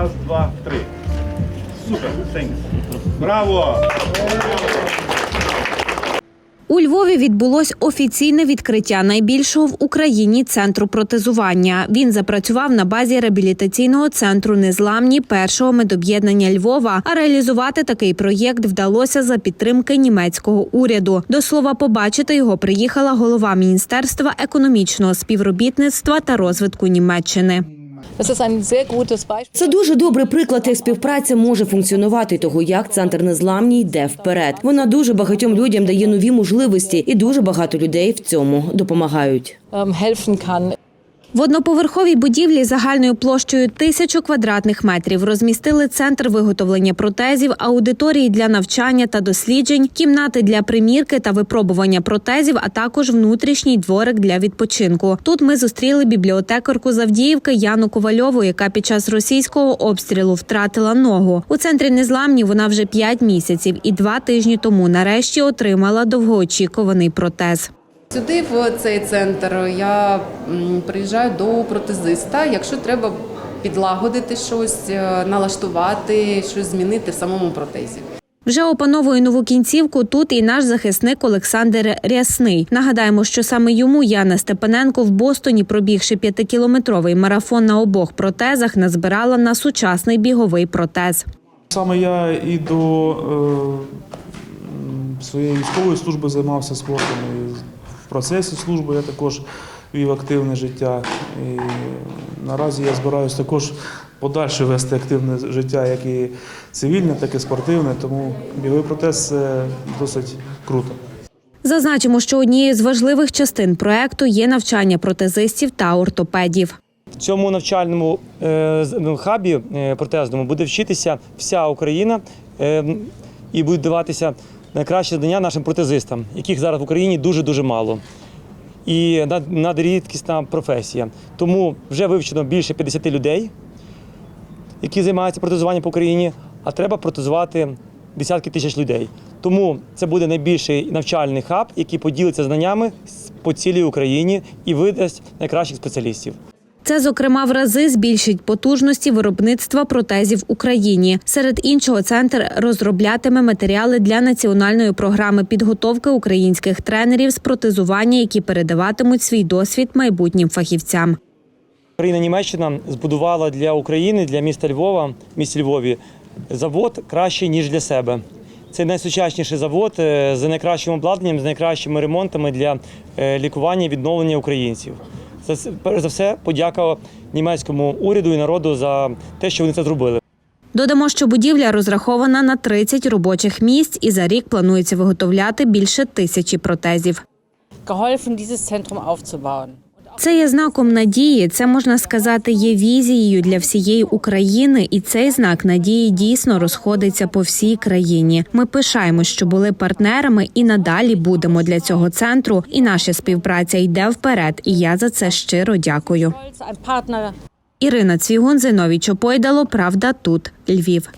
Раз, два, три. Супер, thanks. Браво! У Львові відбулось офіційне відкриття найбільшого в Україні центру протезування. Він запрацював на базі реабілітаційного центру Незламні першого медоб'єднання Львова. А реалізувати такий проєкт вдалося за підтримки німецького уряду. До слова, побачити його приїхала голова міністерства економічного співробітництва та розвитку Німеччини. Це дуже добрий приклад, як співпраця може функціонувати, і того як центр незламній йде вперед. Вона дуже багатьом людям дає нові можливості, і дуже багато людей в цьому допомагають. В одноповерховій будівлі загальною площею тисячу квадратних метрів розмістили центр виготовлення протезів, аудиторії для навчання та досліджень, кімнати для примірки та випробування протезів, а також внутрішній дворик для відпочинку. Тут ми зустріли бібліотекарку Завдіївки Яну Ковальову, яка під час російського обстрілу втратила ногу. У центрі незламні вона вже п'ять місяців і два тижні тому нарешті отримала довгоочікуваний протез. Сюди, в цей центр, я приїжджаю до протезиста, якщо треба підлагодити щось, е, налаштувати, щось змінити в самому протезі. Вже опановує нову кінцівку тут і наш захисник Олександр Рясний. Нагадаємо, що саме йому Яна Степаненко в Бостоні, пробігши п'ятикілометровий марафон на обох протезах, назбирала на сучасний біговий протез. Саме я і до е, своєї військової служби займався спортом. І процесі служби я також вів активне життя. І наразі я збираюся також подальше вести активне життя, як і цивільне, так і спортивне. Тому біговий протез це досить круто. Зазначимо, що однією з важливих частин проекту є навчання протезистів та ортопедів. В цьому навчальному е, ну, хабі е, протезному буде вчитися вся Україна е, і будуть даватися найкращі знання нашим протезистам, яких зараз в Україні дуже дуже мало. І над- надрідкісна професія. Тому вже вивчено більше 50 людей, які займаються протезуванням по Україні, а треба протезувати десятки тисяч людей. Тому це буде найбільший навчальний хаб, який поділиться знаннями по цілій Україні і видасть найкращих спеціалістів. Це, зокрема, в рази збільшить потужності виробництва протезів в Україні. Серед іншого, центр розроблятиме матеріали для національної програми підготовки українських тренерів з протезування, які передаватимуть свій досвід майбутнім фахівцям. Країна Німеччина збудувала для України, для міста Львова, місті Львові, завод кращий ніж для себе. Це найсучасніший завод е, з найкращим обладнанням, з найкращими ремонтами для е, лікування і відновлення українців. Це, перш за все, подяка німецькому уряду і народу за те, що вони це зробили. Додамо, що будівля розрахована на 30 робочих місць, і за рік планується виготовляти більше тисячі протезів. geholfen, dieses Zentrum aufzubauen. Це є знаком надії. Це можна сказати, є візією для всієї України, і цей знак надії дійсно розходиться по всій країні. Ми пишаємось, що були партнерами, і надалі будемо для цього центру. І наша співпраця йде вперед. І я за це щиро дякую. Ірина Цвігун, Зиновій Чопойдало. Правда, тут Львів.